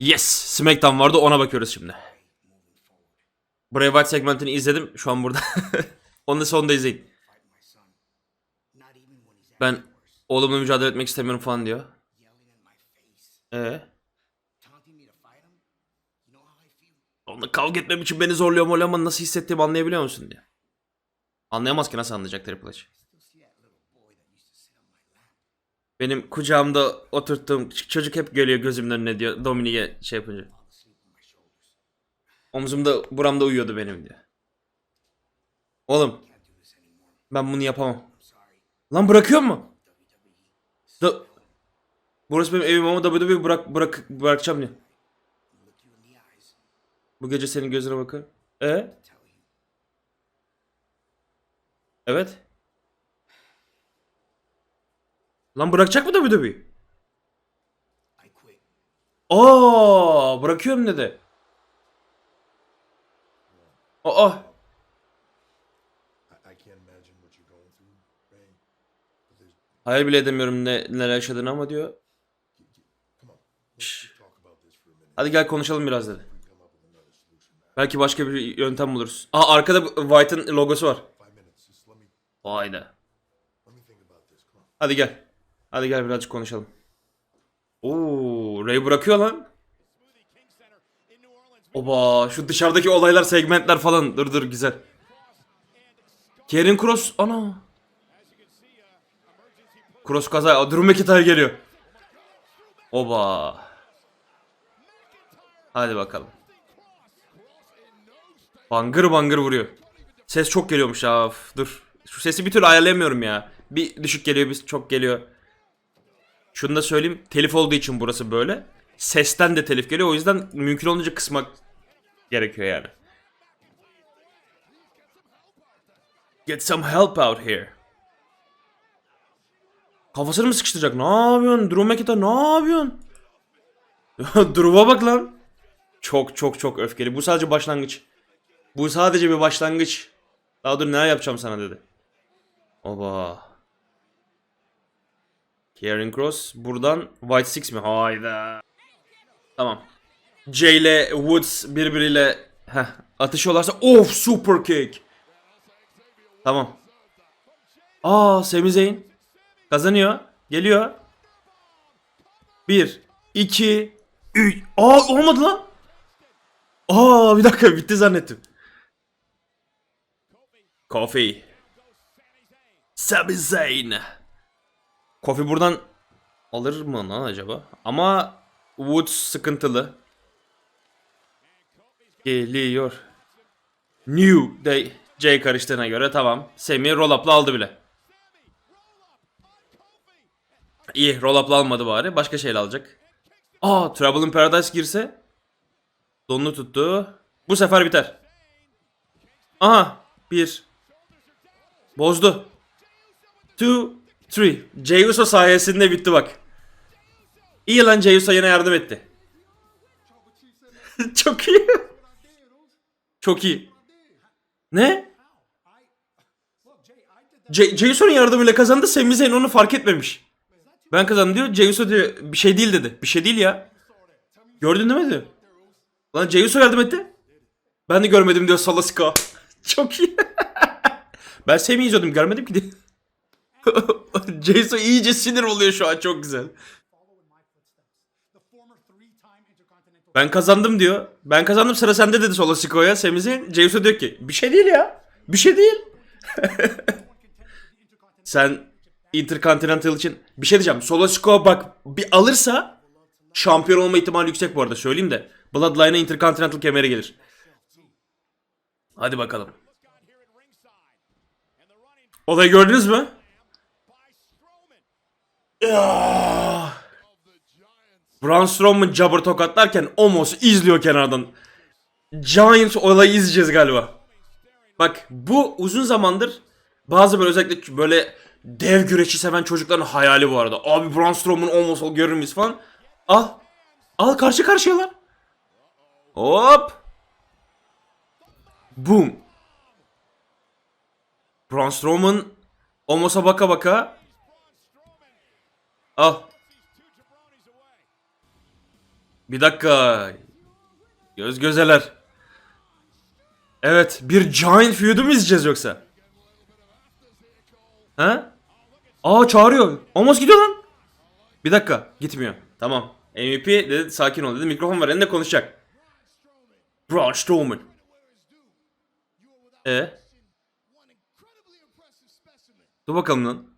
Yes! Smackdown vardı ona bakıyoruz şimdi. Bray Wyatt segmentini izledim. Şu an burada. Onu da sonunda izleyin. Ben oğlumla mücadele etmek istemiyorum falan diyor. Ee? Onunla kavga etmem için beni zorluyor ama nasıl hissettiğimi anlayabiliyor musun diye. Anlayamaz ki nasıl anlayacak Triple H. Benim kucağımda oturttuğum çocuk hep geliyor gözümün önüne diyor Dominik'e şey yapınca. Omzumda buramda uyuyordu benim diyor. Oğlum ben bunu yapamam. Lan bırakıyor mu? Da Burası benim evim ama WWE bırak bırak bırakacağım diyor. Bu gece senin gözüne bakar. E? Evet. Lan bırakacak mı WWE? Aa, bırakıyorum dedi. Aa, hayal bile edemiyorum ne neler yaşadığını ama diyor. Hadi gel konuşalım biraz dedi. Belki başka bir yöntem buluruz. Aa arkada White'ın logosu var. Vay da. Hadi gel. Hadi gel birazcık konuşalım. Oo, Ray bırakıyor lan. Oba, şu dışarıdaki olaylar, segmentler falan. Dur dur güzel. Karen Cross, ana. Cross kaza, Drew McIntyre geliyor. Oba. Hadi bakalım. Bangır bangır vuruyor. Ses çok geliyormuş ya. Dur. Şu sesi bir türlü ayarlayamıyorum ya. Bir düşük geliyor, bir çok geliyor. Şunu da söyleyeyim. Telif olduğu için burası böyle. Sesten de telif geliyor. O yüzden mümkün olunca kısmak gerekiyor yani. Get some help out here. Kafasını mı sıkıştıracak? Ne yapıyorsun? Drew McIntyre ne yapıyorsun? Drew'a bak lan. Çok çok çok öfkeli. Bu sadece başlangıç. Bu sadece bir başlangıç. Daha dur neler yapacağım sana dedi. Oba. Karen Cross buradan White Six mi? Hayda. Tamam. Jay ile Woods birbiriyle heh, atışıyorlarsa of super kick. Tamam. Aa Sami Zayn kazanıyor. Geliyor. 1 2 3 Aa olmadı lan. Aa bir dakika bitti zannettim. Kofi. Sami Zayn. Kofi buradan alır mı lan acaba? Ama Woods sıkıntılı. Geliyor. New Day J karıştığına göre tamam. Semi roll up'la aldı bile. İyi roll up'la almadı bari. Başka şeyle alacak. Aa Trouble in Paradise girse. Donunu tuttu. Bu sefer biter. Aha. Bir. Bozdu. Two. Three. Jey Uso sayesinde bitti bak. İyi lan Jey Uso yine yardım etti. Çok iyi. Çok iyi. Ne? Jey Uso'nun yardımıyla kazandı. Sami Zayn onu fark etmemiş. Ben kazandım diyor. Jey Uso diyor bir şey değil dedi. Bir şey değil ya. Gördün değil mi diyor. Lan Jey Uso yardım etti. Ben de görmedim diyor Solo Sikoa. Çok iyi. ben Sami izliyordum görmedim ki diye. Jason iyice sinir oluyor şu an çok güzel. Ben kazandım diyor. Ben kazandım sıra sende dedi Solo Siko'ya. Sami Zayn. Jason diyor ki bir şey değil ya. Bir şey değil. Sen Intercontinental için bir şey diyeceğim. Solo Sikoa bak bir alırsa şampiyon olma ihtimali yüksek bu arada söyleyeyim de. Bloodline'a Intercontinental kemeri gelir. Hadi bakalım. Olayı gördünüz mü? Braun Strowman jabber tokatlarken Omos izliyor kenardan. Giants olayı izleyeceğiz galiba. Bak bu uzun zamandır bazı böyle özellikle böyle dev güreşi seven çocukların hayali bu arada. Abi Braun Strowman Omos görür müyüz falan. Al. Al karşı karşıyalar. Hop. Boom. Braun Strowman Omos'a baka baka Al. Bir dakika. Göz gözeler. Evet, bir Giant feud'u mu izleyeceğiz yoksa? Ha? Aa çağırıyor. Omos gidiyor lan. Bir dakika, gitmiyor. Tamam. MVP dedi, sakin ol dedi. Mikrofon var elinde konuşacak. Braun Strowman. E? Dur bakalım lan.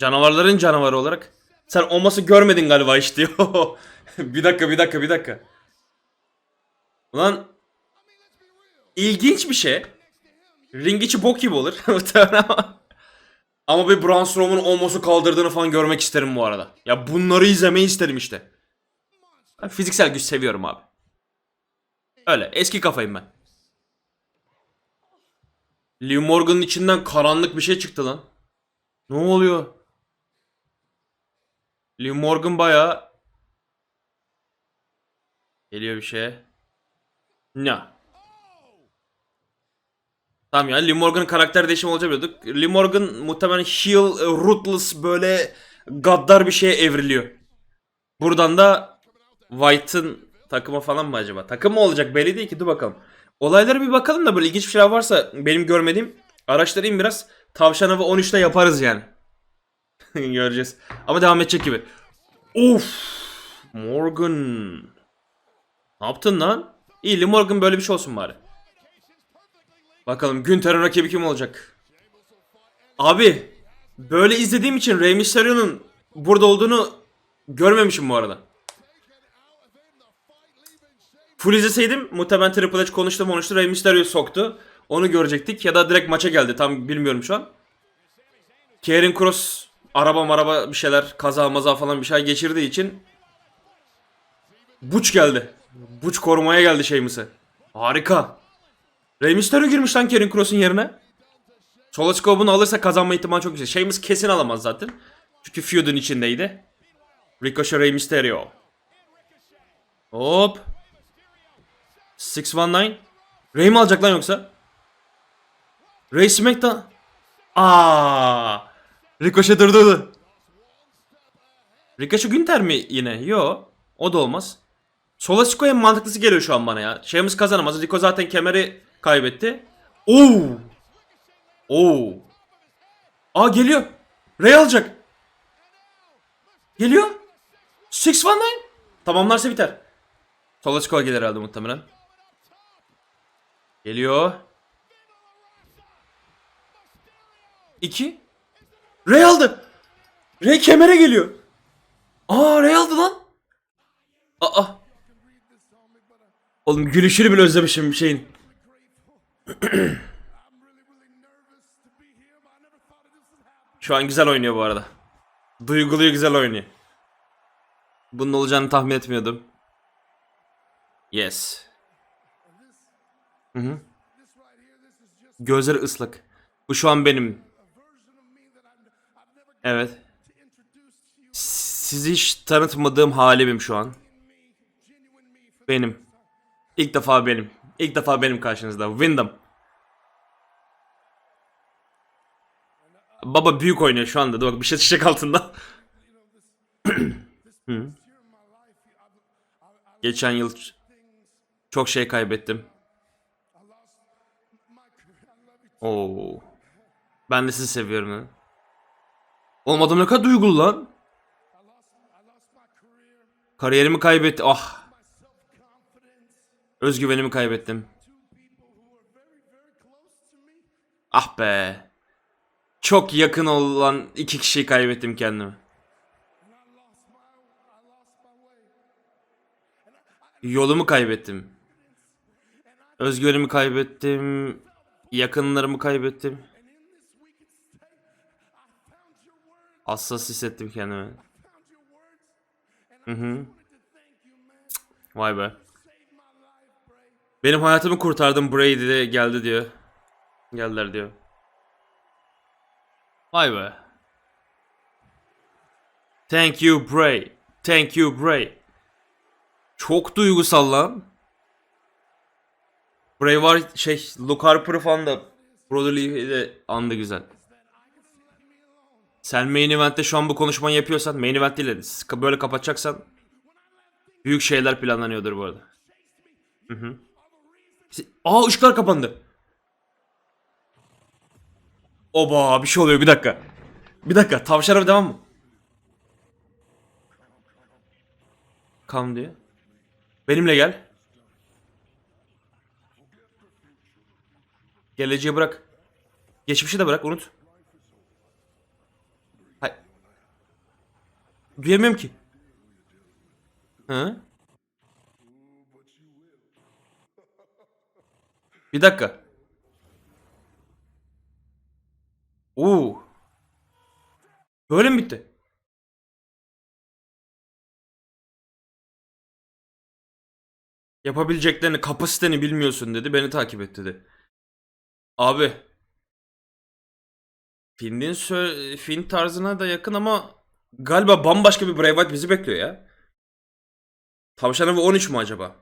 Canavarların canavarı olarak. Sen Omos'u görmedin galiba hiç diyor. bir dakika bir dakika bir dakika. Ulan ilginç bir şey. Ring içi bok gibi olur. Ama bir Braun Strowman'ın Omos'u kaldırdığını falan görmek isterim bu arada. Ya bunları izlemeyi isterim işte. Ben fiziksel güç seviyorum abi. Öyle eski kafayım ben. Liv Morgan'ın içinden karanlık bir şey çıktı lan. Ne oluyor? Liv Morgan bayağı geliyor bir şey. Ne? Tamam ya Liv Morgan'ın karakter değişimi olacak biliyorduk. Liv Morgan muhtemelen heel, e, ruthless böyle gaddar bir şeye evriliyor. Buradan da White'ın takımı falan mı acaba? Takım mı olacak belli değil ki dur bakalım. Olaylara bir bakalım da böyle ilginç bir şeyler varsa benim görmediğim araştırayım biraz. Tavşan Avı 13'te yaparız yani. Göreceğiz. Ama devam edecek gibi. Of! Morgan. Ne yaptın lan? İyi Morgan böyle bir şey olsun bari. Bakalım Günter'in rakibi kim olacak? Abi böyle izlediğim için Rey Mysterio'nun burada olduğunu görmemişim bu arada. Full izleseydim muhtemelen Triple H konuştu konuştu Rey Mysterio soktu. Onu görecektik ya da direkt maça geldi tam bilmiyorum şu an. Karen Cross araba maraba bir şeyler kaza maza falan bir şey geçirdiği için Buç geldi. Buç korumaya geldi Sheamus'ı. Harika. Rey Mysterio girmiş lan Karen Cross'un yerine. Solo bunu alırsa kazanma ihtimali çok yüksek. Sheamus kesin alamaz zaten. Çünkü feud'un içindeydi. Ricochet Rey Mysterio. Hop. 619. Rey mi alacak lan yoksa? Rey SmackDown. Aa. Ricochet durdurdu. Ricochet Günter mi yine? Yo. O da olmaz. Sola Sikoa en mantıklısı geliyor şu an bana ya. Sheamus kazanamaz. Rico zaten kemeri kaybetti. Oo. Oo. Aa geliyor. Rey alacak. Geliyor. 619. Tamamlarsa biter. Sola Sikoa gelir herhalde muhtemelen. Geliyor. 2. Ray aldı. Ray kemere geliyor. Aa Ray aldı lan. Aa. Oğlum gülüşünü bile özlemişim bir şeyin. Şu an güzel oynuyor bu arada. Duyguluyu güzel oynuyor. Bunun olacağını tahmin etmiyordum. Yes. Hı hı. Gözleri ıslak. Bu şu an benim. Evet. Sizi hiç tanıtmadığım halimim şu an. Benim. İlk defa benim. İlk defa benim karşınızda. Wyndham. Baba büyük oynuyor şu anda. Bak bir şey çiçek altında. Geçen yıl çok şey kaybettim. Oo. Ben de sizi seviyorum. ha. Oğlum adam ne kadar duygulu lan. Kariyerimi kaybetti. Ah. Özgüvenimi kaybettim. Ah be. Çok yakın olan iki kişiyi kaybettim kendimi. Yolumu kaybettim. Özgüvenimi kaybettim. Yakınlarımı kaybettim. Hassas hissettim kendimi. Hı hı. Vay be. Benim hayatımı kurtardım Brady de geldi diyor. Geldiler diyor. Vay be. Thank you Bray. Thank you Bray. Çok duygusal lan. Bray var şey Luke Harper falan da Brotherly'de andı güzel. Sen main event'te şu an bu konuşmayı yapıyorsan main event değil böyle kapatacaksan büyük şeyler planlanıyordur bu arada. Hı hı. Aa ışıklar kapandı. Oba bir şey oluyor bir dakika. Bir dakika tavşana devam mı? Kam diyor. Benimle gel. Geleceği bırak. Geçmişi de bırak unut. Duyamıyorum ki. Hı? Bir dakika. Oo. Böyle mi bitti? Yapabileceklerini, kapasiteni bilmiyorsun dedi. Beni takip et dedi. Abi. Finn'in sö- Finn tarzına da yakın ama galiba bambaşka bir Bray Wyatt bizi bekliyor ya. Tavşanı ve 13 mu acaba?